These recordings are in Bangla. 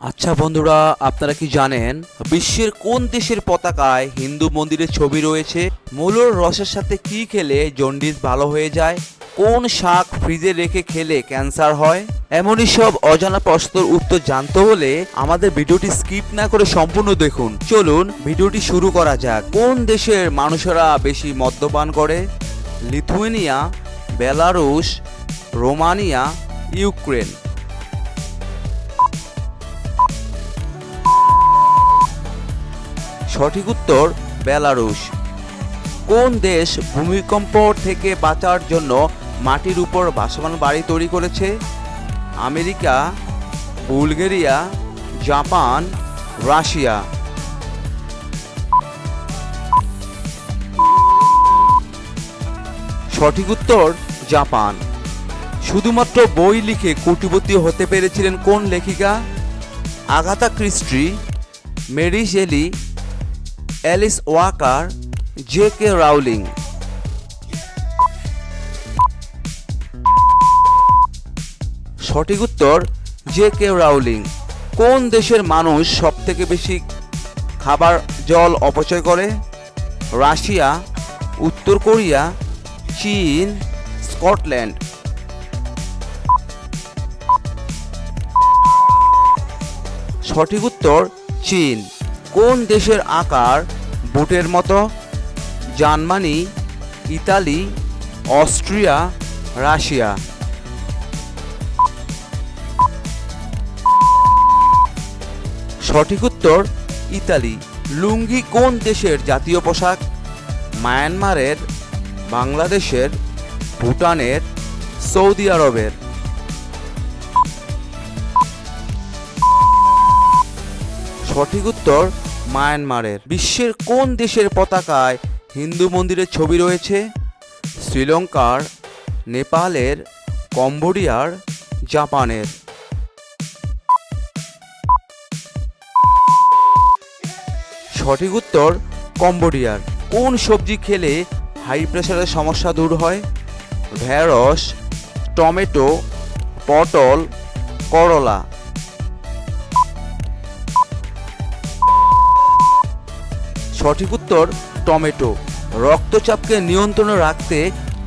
আচ্ছা বন্ধুরা, আপনারা কি জানেন, বিশ্বের কোন দেশের পতাকায় হিন্দু মন্দিরের ছবি রয়েছে? মূলর রসের সাথে কি খেলে জন্ডিস ভালো হয়ে যায়? কোন শাক ফ্রিজে রেখে খেলে ক্যান্সার হয়? এমনই সব অজানা প্রশ্নের উত্তর জানতে হলে আমাদের ভিডিওটি স্কিপ না করে সম্পূর্ণ দেখুন। চলুন, ভিডিওটি শুরু করা যাক। কোন দেশের মানুষেরা বেশি মদ্যপান করে? Lithuania, Belarus, Romania, Ukraine. সঠিক উত্তর, বেলারুশ। কোন দেশ ভূমিকম্প থেকে বাঁচার জন্য মাটির উপর ভাসমান বাড়ি তৈরি করেছে? America, Bulgaria, Japan, Russia. সঠিক উত্তর, জাপান। শুধুমাত্র বই লিখে কোটিপতি হতে পেরেছিলেন কোন লেখিকা? Agatha Christie Mary Shelley Alice Walker, J K Rowling. সঠিক উত্তর, জে কে রাউলিং। কোন দেশের মানুষ সবথেকে বেশি খাবার, জল অপচয় করে? রাশিয়া, উত্তর কোরিয়া, চীন, স্কটল্যান্ড। সঠিক উত্তর, চীন। কোন দেশের আকার বুটের মতো? Germany, Italy, Austria, Russia. সঠিক উত্তর, ইতালি। লুঙ্গি কোন দেশের জাতীয় পোশাক? মায়ানমারের, বাংলাদেশের, ভুটানের, সৌদি আরবের। সঠিক উত্তর মায়ানমারের। বিশ্বের কোন দেশের পতাকায় হিন্দু মন্দিরের ছবি রয়েছে? শ্রীলঙ্কার, নেপালের, কম্বোডিয়ার, জাপানের। সঠিক উত্তর কম্বোডিয়ার। কোন সবজি খেলে হাই প্রেশারের সমস্যা দূর হয়? ঢেঁড়স, টমেটো, পটল, করলা। সঠিক উত্তর, টমেটো। রক্তচাপকে নিয়ন্ত্রণে রাখতে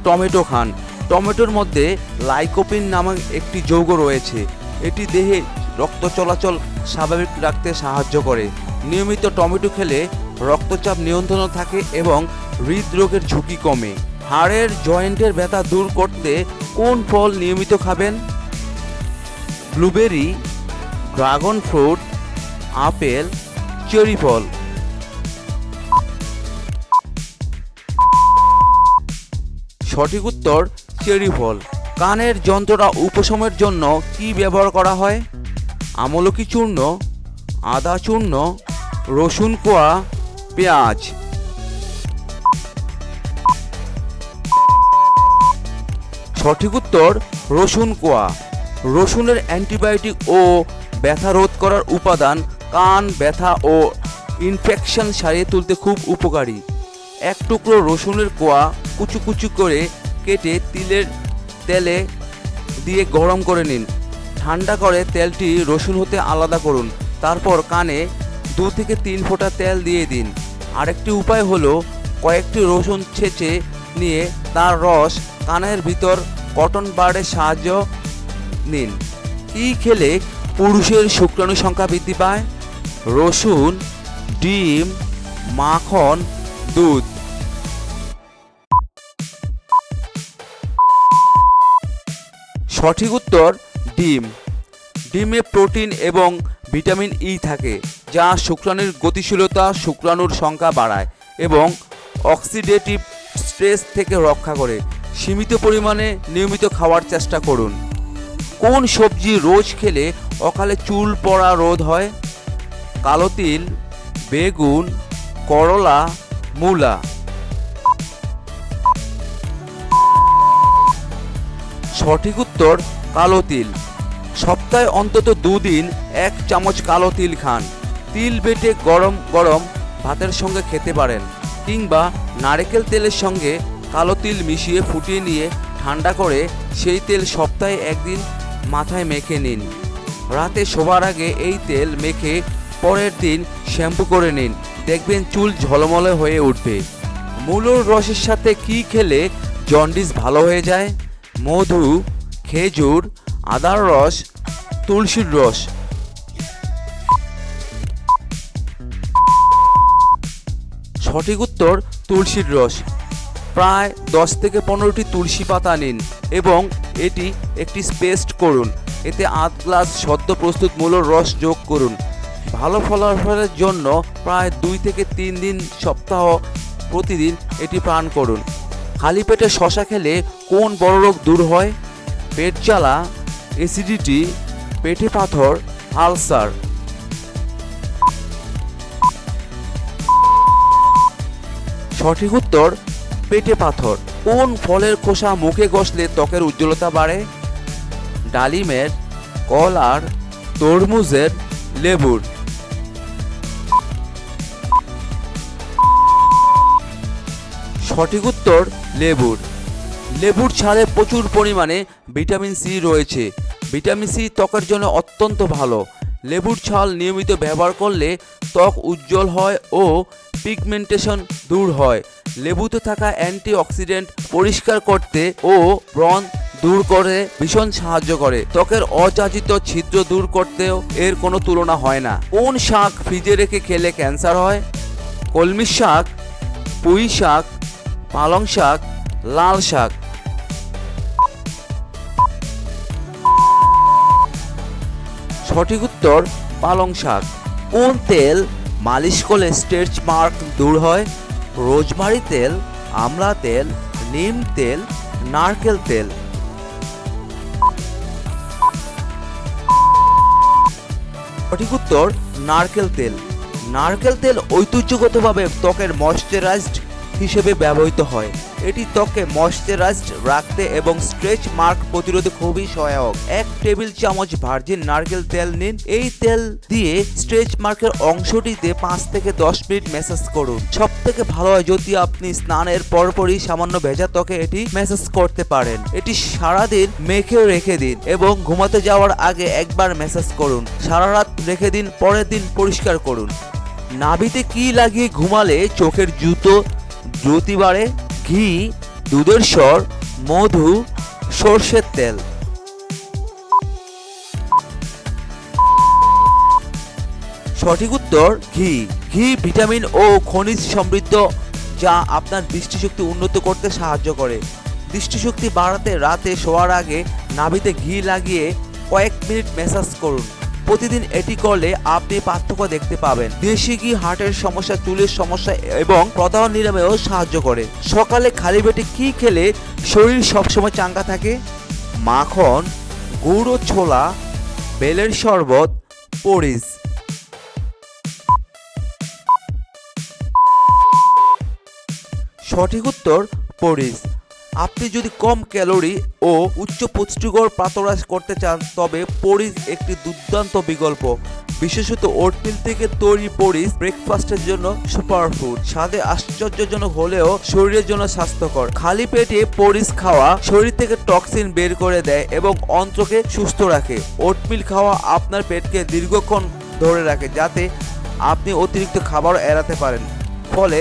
টমেটো খান। টমেটোর মধ্যে লাইকোপিন নামক একটি যৌগ রয়েছে। এটি দেহে রক্ত চলাচল স্বাভাবিক রাখতে সাহায্য করে। নিয়মিত টমেটো খেলে রক্তচাপ নিয়ন্ত্রণ থাকে এবং হৃদরোগের ঝুঁকি কমে। হাড়ের জয়েন্টের ব্যথা দূর করতে কোন ফল নিয়মিত খাবেন? Blueberry, dragon fruit, apple, cherry ফল। সঠিক উত্তর চেরি ফল। কানের যন্ত্রণা উপশমের জন্য কি ব্যবহার করা হয়? আমলকি চূর্ণ, আদা চূর্ণ, রসুন কোয়া, পেঁয়াজ। সঠিক উত্তর রসুন কোয়া। রসুনের অ্যান্টিবায়োটিক ও ব্যথা রোধ করার উপাদান কান ব্যথা ও ইনফেকশন সারিয়ে তুলতে খুব উপকারী। এক টুকরো রসুনের কোয়া কুচু কুচু করে কেটে তিলের তেলে দিয়ে গরম করে নিন। ঠান্ডা করে তেলটি রসুন হতে আলাদা করুন। তারপর কানে দু থেকে তিন ফোঁটা তেল দিয়ে দিন। আরেকটি উপায় হলো কয়েকটি রসুন ছেঁচে নিয়ে তার রস কানের ভিতর কটন বার্ডের সাহায্য নিন। কি খেলে পুরুষের শুক্রাণু সংখ্যা বৃদ্ধি পায়। রসুন, ডিম, মাখন, দুধ। সঠিক উত্তর ডিম। ডিমে প্রোটিন এবং ভিটামিন ই থাকে, যা শুক্রাণুর গতিশীলতা, শুক্রাণুর সংখ্যা বাড়ায় এবং অক্সিডেটিভ স্ট্রেস থেকে রক্ষা করে। সীমিত পরিমাণে নিয়মিত খাওয়ার চেষ্টা করুন। কোন সবজি রোজ খেলে অকালে চুল পড়া রোধ হয়? কালো তিল, বেগুন, করলা, মূলা। সঠিক উত্তর কালো তিল। সপ্তাহে অন্তত দুদিন এক চামচ কালো তিল খান। তিল বেটে গরম গরম ভাতের সঙ্গে খেতে পারেন কিংবা নারকেল তেলের সঙ্গে কালো তিল মিশিয়ে ফুটিয়ে নিয়ে ঠান্ডা করে সেই তেল সপ্তাহে একদিন মাথায় মেখে নিন। রাতে শোবার আগে এই তেল মেখে পরের দিন শ্যাম্পু করে নিন। দেখবেন চুল ঝলমলে হয়ে উঠবে। মূলোর রসের সাথে কি খেলে জন্ডিস ভালো হয়ে যায়? মধু, খেজুর, আদার রস, তুলসীর রস। সঠিক উত্তর, তুলসীর রস। প্রায় দশ থেকে পনেরোটি তুলসী পাতা নিন এবং এটি একটি পেস্ট করুন। এতে আধ গ্লাস সদ্য প্রস্তুত মূলর রস যোগ করুন। ভালো ফলাফলের জন্য প্রায় দুই থেকে তিন দিন সপ্তাহ প্রতিদিন এটি পান করুন। খালি পেটে শশা খেলে কোন বড় রোগ দূর হয়? পেট জ্বালা অ্যাসিডিটি পেটে পাথর আলসার সঠিক উত্তর, পেটে পাথর। কোন ফলের খোসা মুখে ঘষলে ত্বকের উজ্জ্বলতা বাড়ে? ডালিমের, কলার, তরমুজের, লেবুর। সঠিক উত্তর লেবুর। লেবুর ছালে প্রচুর পরিমাণে ভিটামিন সি রয়েছে। ভিটামিন সি ত্বকের জন্য অত্যন্ত ভালো। লেবুর ছাল নিয়মিত ব্যবহার করলে ত্বক উজ্জ্বল হয় ও পিগমেন্টেশন দূর হয়। লেবুতে থাকা অ্যান্টিঅক্সিডেন্ট পরিষ্কার করতে ও ব্রণ দূর করে ভীষণ সাহায্য করে। ত্বকের অযাচিত ছিদ্র দূর করতেও এর কোনো তুলনা হয় না। কোন শাক ফ্রিজে রেখে খেলে ক্যান্সার হয়? কলমি শাক, পুঁই শাক পালং শাক, লাল শাক। সঠিক উত্তর, পালং শাক। কোন তেল মালিশ করলে স্ট্রেচ মার্ক দূর হয়? রোজমারি তেল, আমলা তেল, নিম তেল, নারকেল তেল। সঠিক উত্তর, নারকেল তেল। নারকেল তেল ঐতিহ্যগতভাবে ত্বকের ময়শ্চারাইজড হিসেবে ব্যবহৃত হয়। এটি ত্বকে ময়শ্চারাইজড রাখতে এবং স্ট্রেচ মার্ক প্রতিরোধে খুবই সহায়ক। এক টেবিল চামচ ভার্জিন নারকেল তেল নিন। এই তেল দিয়ে স্ট্রেচ মার্কের অংশটিতে পাঁচ থেকে দশ মিনিট ম্যাসাজ করুন। সব থেকে ভালো হয় যদি আপনি স্নানের পরপরই সামান্য ভেজা ত্বকে এটি ম্যাসাজ করতে পারেন। এটি সারাদিন মেখে রেখে দিন এবং ঘুমাতে যাওয়ার আগে একবার ম্যাসাজ করুন। সারা রাত রেখে দিন, পরের দিন পরিষ্কার করুন। নাভিতে কি লাগিয়ে ঘুমালে চোখের জুতো বাড়ে ঘি, দুধের স্বর, মধু, সর্ষের তেল। সঠিক উত্তর, ঘি। ঘি, ভিটামিন ও খনিজ সমৃদ্ধ যা আপনার দৃষ্টিশক্তি উন্নত করতে সাহায্য করে। দৃষ্টিশক্তি বাড়াতে রাতে শোয়ার আগে নাভিতে ঘি লাগিয়ে কয়েক মিনিট ম্যাসাজ করুন। প্রতিদিন এটি করলে আপনি পার্থক্য দেখতে পাবেন। দেশি ঘি হার্টের সমস্যা, চুলের সমস্যা এবং প্রদাহ নিরামেও সাহায্য করে। সকালে খালি পেটে কি খেলে শরীর সবসময় চাঙ্গা থাকে? মাখন, গুড় ও ছোলা, বেলের শরবত, পরিস। সঠিক উত্তর, পরিস। আপনি যদি কম ক্যালোরি ও উচ্চ পুষ্টিকর পাতরাস করতে চান, তবে পরিস একটি দুর্দান্ত বিকল্প। বিশেষত ওটমিল থেকে তৈরি পরিস ব্রেকফাস্টের জন্য সুপারফুড। স্বাদে আশ্চর্যজনক হলেও শরীরের জন্য স্বাস্থ্যকর। খালি পেটে পরিস খাওয়া শরীর থেকে টক্সিন বের করে দেয় এবং অন্ত্রকে সুস্থ রাখে। ওটমিল খাওয়া আপনার পেটকে দীর্ঘক্ষণ ধরে রাখে, যাতে আপনি অতিরিক্ত খাবার এড়াতে পারেন। ফলে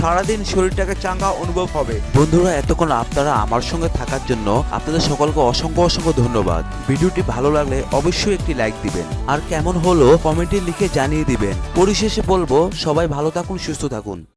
সারাদিন শরীরটাকে চাঙ্গা অনুভব হবে। বন্ধুরা, এতক্ষণ আপনারা আমার সঙ্গে থাকার জন্য আপনাদের সকলকে অসংখ্য অসংখ্য ধন্যবাদ। ভিডিওটি ভালো লাগলে অবশ্যই একটি লাইক দিবেন। আর কেমন হলো কমেন্টে লিখে জানিয়ে দিবেন। পরিশেষে বলব, সবাই ভালো থাকুন, সুস্থ থাকুন।